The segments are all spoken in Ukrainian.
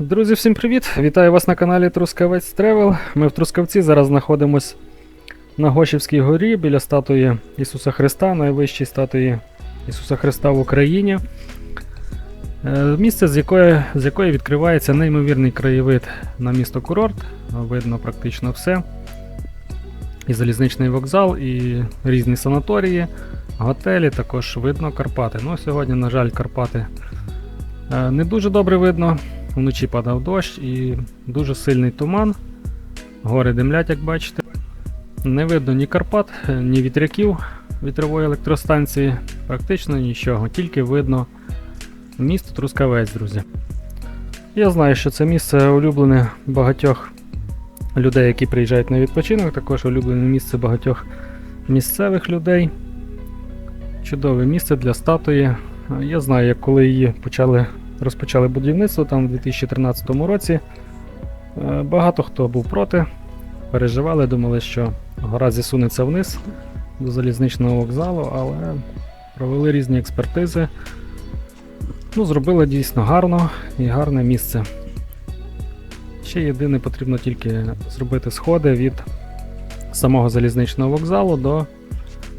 Друзі, всім привіт! Вітаю вас на каналі Трускавець Тревел. Ми в Трускавці зараз знаходимось на Гошівській горі біля статуї Ісуса Христа, найвищій статуї Ісуса Христа в Україні. Е, Місце, з якої, з якої відкривається неймовірний краєвид на місто Курорт. Видно практично все. І залізничний вокзал, і різні санаторії, готелі, також видно Карпати. Ну, сьогодні, на жаль, Карпати е, не дуже добре видно. Вночі падав дощ і дуже сильний туман. Гори димлять, як бачите. Не видно ні Карпат, ні вітряків вітрової електростанції, практично нічого, тільки видно місто Трускавець, друзі. Я знаю, що це місце улюблене багатьох людей, які приїжджають на відпочинок, також улюблене місце багатьох місцевих людей. Чудове місце для статуї. Я знаю, як коли її почали розпочали будівництво там у 2013 році. Е, Багато хто був проти, переживали, думали, що гора зісунеться вниз до залізничного вокзалу, але провели різні експертизи. Ну, зробили дійсно гарно і гарне місце. Ще єдине потрібно тільки зробити сходи від самого залізничного вокзалу до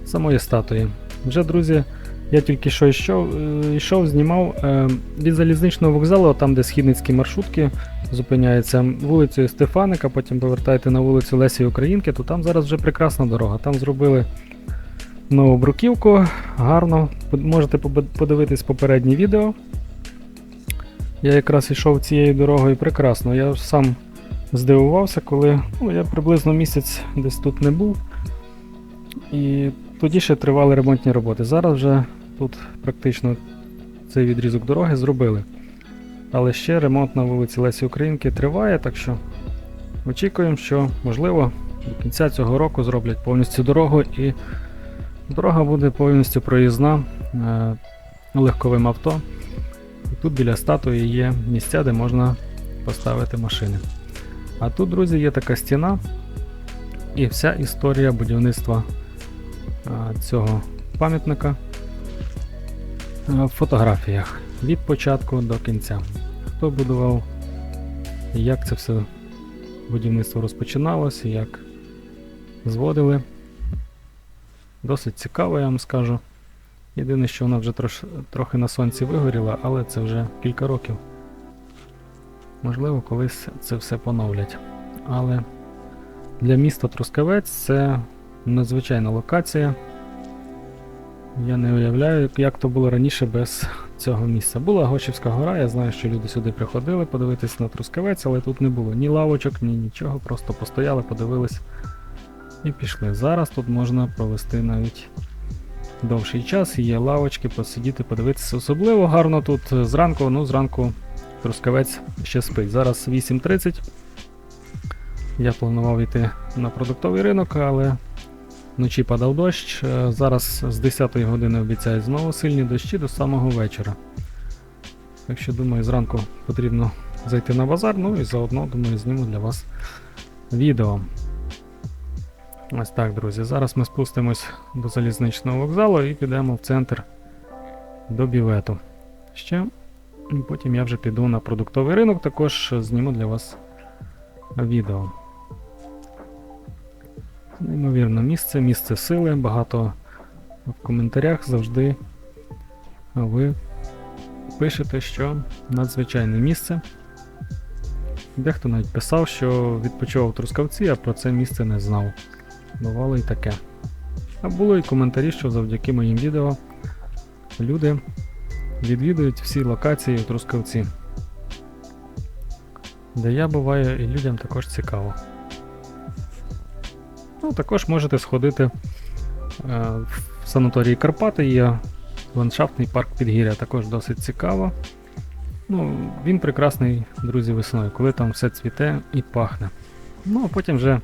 самої статуї. Вже, друзі, я тільки що йшов, е, йшов знімав е, від залізничного вокзалу, там, де східницькі маршрутки зупиняються, вулицею Стефаника, потім повертаєте на вулицю Лесі Українки, то там зараз вже прекрасна дорога. Там зробили нову бруківку, гарно. Можете подивитись попереднє відео. Я якраз йшов цією дорогою прекрасно. Я сам здивувався, коли ну, я приблизно місяць десь тут не був. І тоді ще тривали ремонтні роботи. Зараз вже тут практично цей відрізок дороги зробили. Але ще ремонт на вулиці Лесі Українки триває, так що очікуємо, що можливо до кінця цього року зроблять повністю дорогу і дорога буде повністю проїзна е, легковим авто. І тут біля статуї є місця, де можна поставити машини. А тут, друзі, є така стіна і вся історія будівництва а, цього пам'ятника в фотографіях від початку до кінця. Хто будував, як це все будівництво розпочиналося, як зводили. Досить цікаво, я вам скажу. Єдине, що вона вже трош, трохи на сонці вигоріла, але це вже кілька років. Можливо, колись це все поновлять. Але для міста Трускавець це надзвичайна локація. Я не уявляю, як то було раніше без цього місця. Була Гошівська гора, я знаю, що люди сюди приходили подивитись на Трускавець, але тут не було ні лавочок, ні нічого, просто постояли, подивились і пішли. Зараз тут можна провести навіть довший час, є лавочки, посидіти, подивитися. Особливо гарно тут зранку, ну зранку Трускавець ще спить. Зараз 8.30. Я планував йти на продуктовий ринок, але вночі падав дощ. Е, Зараз з 10 години обіцяють знову сильні дощі до самого вечора. Так що, думаю, зранку потрібно зайти на базар, ну і заодно, думаю, зніму для вас відео. Ось так, друзі. Зараз ми спустимось до залізничного вокзалу і підемо в центр до бівету. Ще потім я вже піду на продуктовий ринок, також зніму для вас відео. Неймовірне місце, місце сили. Багато в коментарях завжди ви пишете, що надзвичайне місце. Дехто навіть писав, що відпочивав в Трускавці, а про це місце не знав. Бувало і таке. А було і коментарі, що завдяки моїм відео люди відвідують всі локації у Трускавці. Де я буваю, і людям також цікаво. Ну, також можете сходити е, в санаторії Карпати, є ландшафтний парк Підгір'я, також досить цікаво. Ну, він прекрасний, друзі, весною, коли там все цвіте і пахне. Ну, а потім вже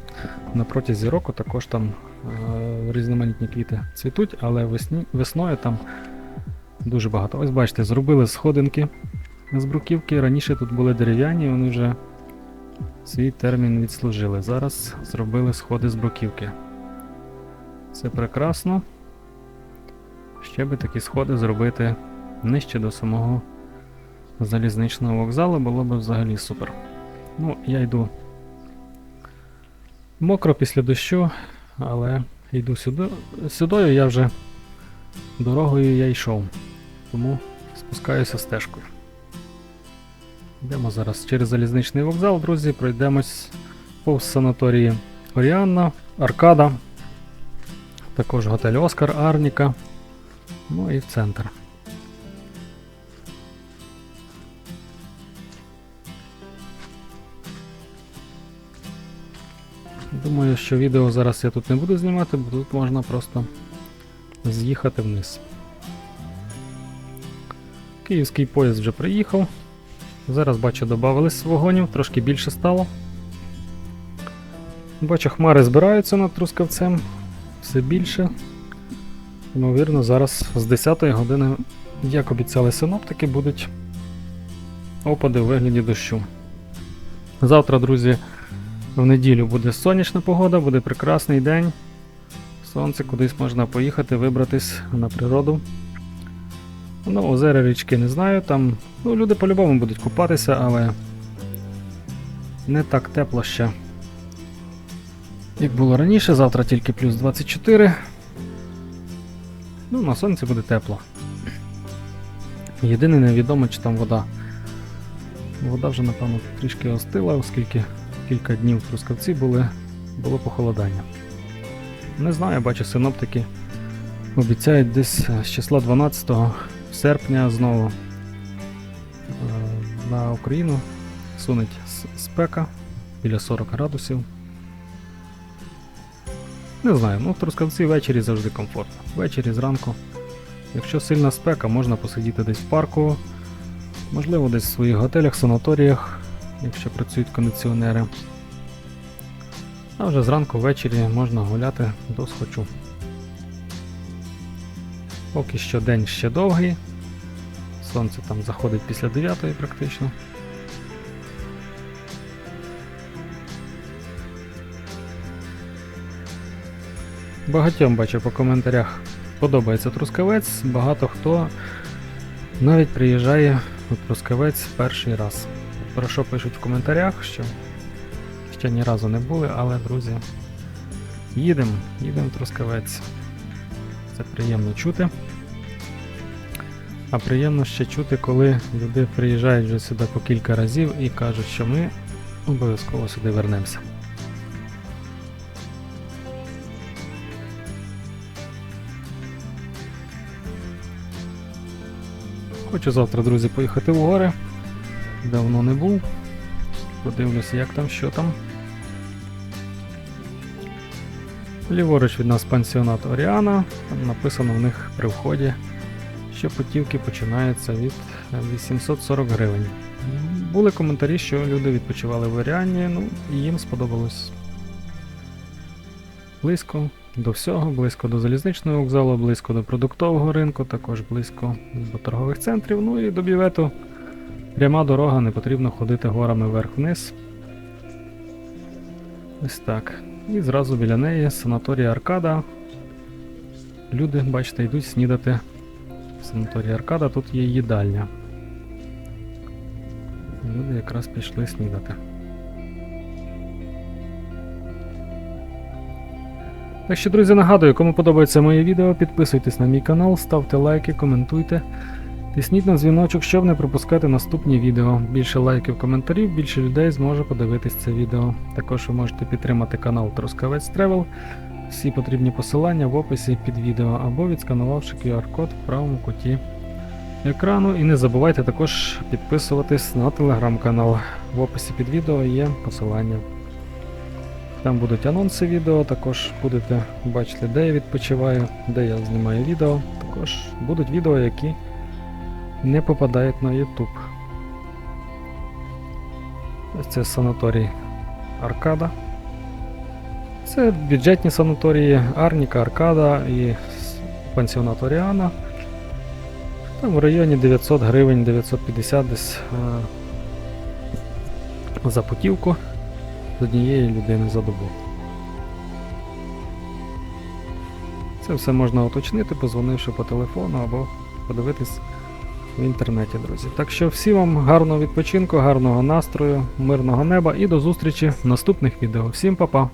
на протязі року також там е, різноманітні квіти цвітуть, але весні, весною там дуже багато. Ось бачите, зробили сходинки з бруківки. Раніше тут були дерев'яні, вони вже свій термін відслужили. Зараз зробили сходи з бруківки. Це прекрасно. Ще би такі сходи зробити нижче до самого залізничного вокзалу, було б взагалі супер. Ну, я йду мокро після дощу, але йду сюди. Сюдою я вже дорогою я йшов. Тому спускаюся стежкою. Йдемо зараз через залізничний вокзал, друзі, пройдемось повз санаторії Оріанна, Аркада, також готель Оскар, Арніка. Ну і в центр. Думаю, що відео зараз я тут не буду знімати, бо тут можна просто з'їхати вниз. Київський поїзд вже приїхав. Зараз бачу, додавались вагонів, трошки більше стало. Бачу, хмари збираються над трускавцем все більше. Ймовірно, зараз з 10 години, як обіцяли синоптики, будуть опади у вигляді дощу. Завтра, друзі, в неділю буде сонячна погода, буде прекрасний день. Сонце кудись можна поїхати, вибратись на природу. Ну, озера річки не знаю, там ну, люди по-любому будуть купатися, але не так тепло ще. Як було раніше, завтра тільки плюс 24. Ну, на сонці буде тепло. Єдине невідомо, чи там вода. Вода вже, напевно, трішки остила, оскільки кілька днів в Трускавці були, було похолодання. Не знаю, бачу, синоптики обіцяють десь з числа 12 серпня знову е, на Україну сунеть спека біля 40 градусів. Не знаю, ну в Трускавці ввечері завжди комфортно. Ввечері зранку. Якщо сильна спека, можна посидіти десь в парку, можливо, десь в своїх готелях, санаторіях, якщо працюють кондиціонери. А вже зранку ввечері можна гуляти до схочу. Поки що день ще довгий. Сонце там заходить після 9 практично. Багатьом бачу по коментарях подобається Трускавець. Багато хто навіть приїжджає у Трускавець перший раз. Про що пишуть в коментарях, що ще ні разу не були, але, друзі, їдемо, їдемо в Трускавець. Це приємно чути. А приємно ще чути, коли люди приїжджають вже сюди по кілька разів і кажуть, що ми обов'язково сюди вернемося. Хочу завтра, друзі, поїхати в гори. Давно не був. Подивлюся, як там, що там. Ліворуч від нас пансіонат Оріана. Там написано в них при вході, що путівки починаються від е, 840 гривень. Були коментарі, що люди відпочивали в Оріані, ну і їм сподобалось. Близько до всього, близько до залізничного вокзалу, близько до продуктового ринку, також близько до торгових центрів, ну і до бювету. Пряма дорога, не потрібно ходити горами вверх-вниз. Ось так. І зразу біля неї санаторій Аркада. Люди, бачите, йдуть снідати. В санаторії Аркада тут є їдальня. Люди якраз пішли снідати. Так що, друзі, нагадую, кому подобається моє відео, підписуйтесь на мій канал, ставте лайки, коментуйте. Тисніть на дзвіночок, щоб не пропускати наступні відео. Більше лайків, коментарів, більше людей зможе подивитись це відео. Також ви можете підтримати канал Трускавець Тревел. Всі потрібні посилання в описі під відео або відсканувавши QR-код в правому куті екрану. І не забувайте також підписуватись на телеграм-канал. В описі під відео є посилання. Там будуть анонси відео, також будете бачити, де я відпочиваю, де я знімаю відео. Також будуть відео, які не попадають на YouTube. Ось це санаторій Аркада. Це бюджетні санаторії Арніка, Аркада і пансіонат Оріана. Там в районі 900 гривень, 950 десь е, за путівку з однієї людини за добу. Це все можна уточнити, позвонивши по телефону або подивитись в інтернеті, друзі. Так що всім вам гарного відпочинку, гарного настрою, мирного неба і до зустрічі в наступних відео. Всім па-па!